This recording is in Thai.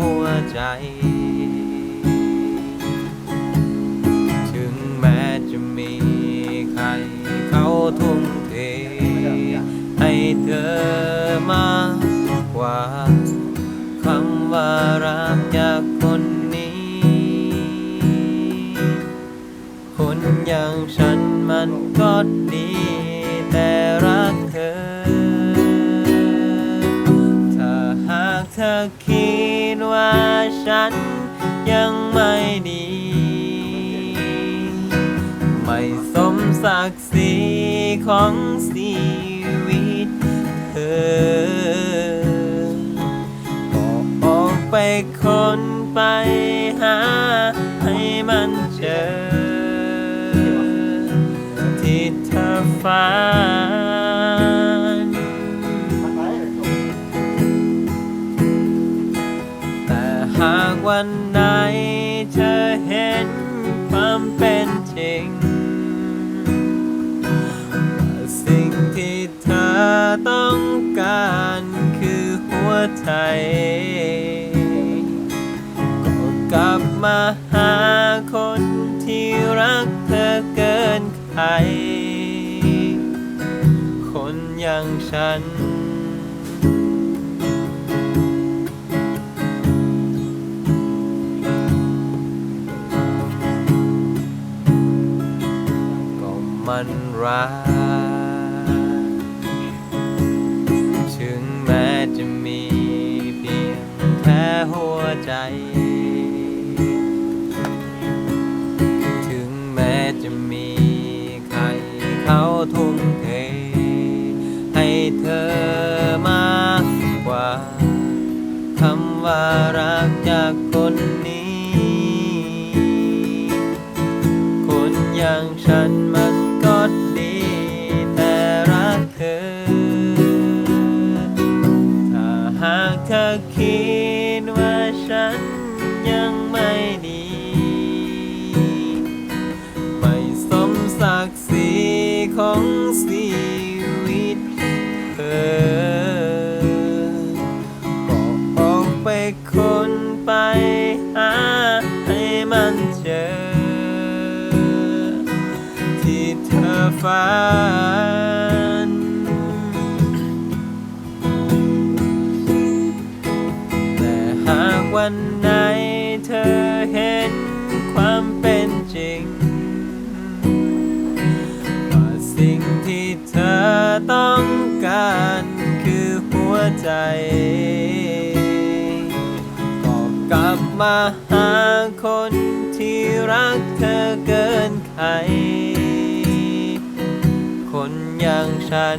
หัวใจ ถึงแม้จะมีใครเขาทุ่มเท ให้เธอมากกว่าคำว่ารักจากคนนี้ คนอย่างฉันมันก็ดีแต่รักเธอ ถ้าหากเธอคิด ว่าฉันยังไม่ดีไม่สมศักดิ์ศรีของชีวิตเธอก็ออกไปคนไปหาให้มันเจอที่เธอฝันากวันไหนเธอเห็นความเป็นจริงว่าสิ่งที่เธอต้องการคือหัวใจก็กลับมาหาคนที่รักเธอเกินใคร คนอย่างฉัน มันรัก ถึงแม้จะมีเพียงแค่หัวใจ ถึงแม้จะมีใครเขาทุ่มเท ให้เธอมากกว่าคำว่ารักจากคนนี้ คนอย่างฉันมัน อคิดว่าฉันยังไม่ดี ไม่สมศักดิ์ศรีของชีวิตเธอก็ออกไปคนไปหาให้มันเจอ ที่เธอฝัน วันไหนเธอเห็นความเป็นจริง ว่าสิ่งที่เธอต้องการคือหัวใจ ก็กลับมาหาคนที่รักเธอเกินใคร คนอย่างฉัน